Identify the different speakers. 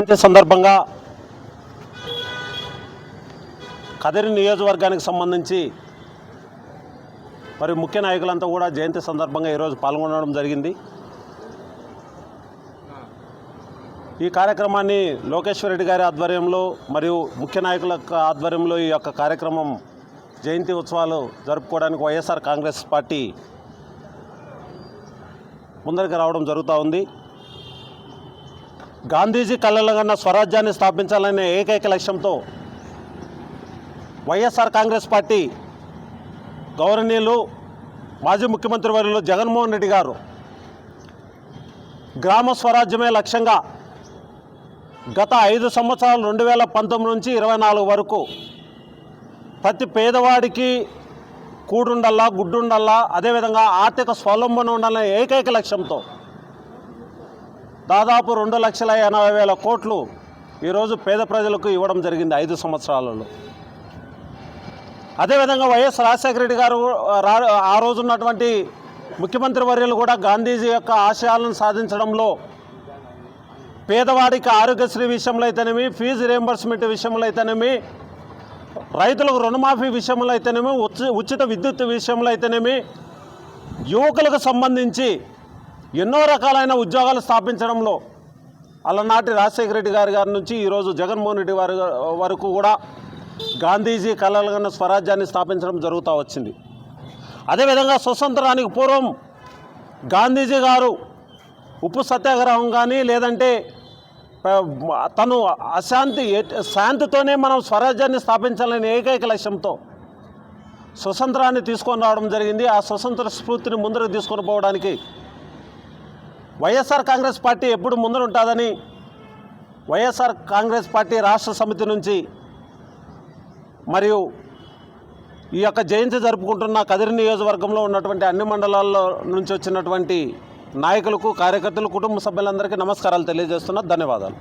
Speaker 1: జయంతి సందర్భంగా కదిరి నియోజకవర్గానికి సంబంధించి మరి ముఖ్య నాయకులంతా కూడా జయంతి సందర్భంగా ఈరోజు పాల్గొనడం జరిగింది. ఈ కార్యక్రమాన్ని లోకేశ్వర రెడ్డి గారి ఆధ్వర్యంలో మరియు ముఖ్య నాయకుల ఆధ్వర్యంలో ఈ యొక్క కార్యక్రమం జయంతి ఉత్సవాలు జరుపుకోవడానికి వైఎస్ఆర్ కాంగ్రెస్ పార్టీ ముందరికి రావడం జరుగుతూ ఉంది. గాంధీజీ కళ్ళలో కన్నా స్వరాజ్యాన్ని స్థాపించాలనే ఏకైక లక్ష్యంతో వైఎస్ఆర్ కాంగ్రెస్ పార్టీ గౌరవనీయులు మాజీ ముఖ్యమంత్రి వర్యులు జగన్మోహన్ రెడ్డి గారు గ్రామ స్వరాజ్యమే లక్ష్యంగా గత ఐదు సంవత్సరాలు రెండు వేల పంతొమ్మిది నుంచి ఇరవై నాలుగు వరకు ప్రతి పేదవాడికి కూడుండల్లా గుడ్డుండల్లా అదేవిధంగా ఆర్థిక స్వలంబన ఉండాలనే ఏకైక లక్ష్యంతో దాదాపు రెండు లక్షల ఎనభై వేల కోట్లు ఈరోజు పేద ప్రజలకు ఇవ్వడం జరిగింది ఐదు సంవత్సరాలలో. అదేవిధంగా వైఎస్ రాజశేఖర రెడ్డి గారు రా ఆ రోజు ఉన్నటువంటి ముఖ్యమంత్రి వర్యులు కూడా గాంధీజీ యొక్క ఆశయాలను సాధించడంలో పేదవాడికి ఆరోగ్యశ్రీ విషయంలో అయితేనేమి ఫీజు రియంబర్స్మెంట్ విషయంలో అయితేనేమి రైతులకు రుణమాఫీ విషయంలో అయితేనేమి ఉచి- ఉచిత విద్యుత్ విషయంలో అయితేనేమి యువకులకు సంబంధించి ఎన్నో రకాలైన ఉద్యోగాలు స్థాపించడంలో అలనాటి రాజశేఖర రెడ్డి గారి గారి నుంచి ఈరోజు జగన్మోహన్ రెడ్డి వారి వరకు కూడా గాంధీజీ కలలుగన్న స్వరాజ్యాన్ని స్థాపించడం జరుగుతూ వచ్చింది. అదేవిధంగా స్వతంత్రానికి పూర్వం గాంధీజీ గారు ఉప్పు సత్యాగ్రహం కానీ లేదంటే తను అశాంతి శాంతితోనే మనం స్వరాజ్యాన్ని స్థాపించాలనే ఏకైక లక్ష్యంతో స్వతంత్రాన్ని తీసుకొని రావడం జరిగింది. ఆ స్వతంత్ర స్ఫూర్తిని ముందరకు తీసుకొని పోవడానికి వైఎస్ఆర్ కాంగ్రెస్ పార్టీ ఎప్పుడు ముందర ఉంటుందని వైఎస్ఆర్ కాంగ్రెస్ పార్టీ రాష్ట్ర సమితి నుంచి మరియు ఈ యొక్క జయంతి జరుపుకుంటున్న కదిరి నియోజకవర్గంలో ఉన్నటువంటి అన్ని మండలాల్లో నుంచి వచ్చినటువంటి నాయకులకు కార్యకర్తలు కుటుంబ సభ్యులందరికీ నమస్కారాలు తెలియజేస్తున్నా. ధన్యవాదాలు.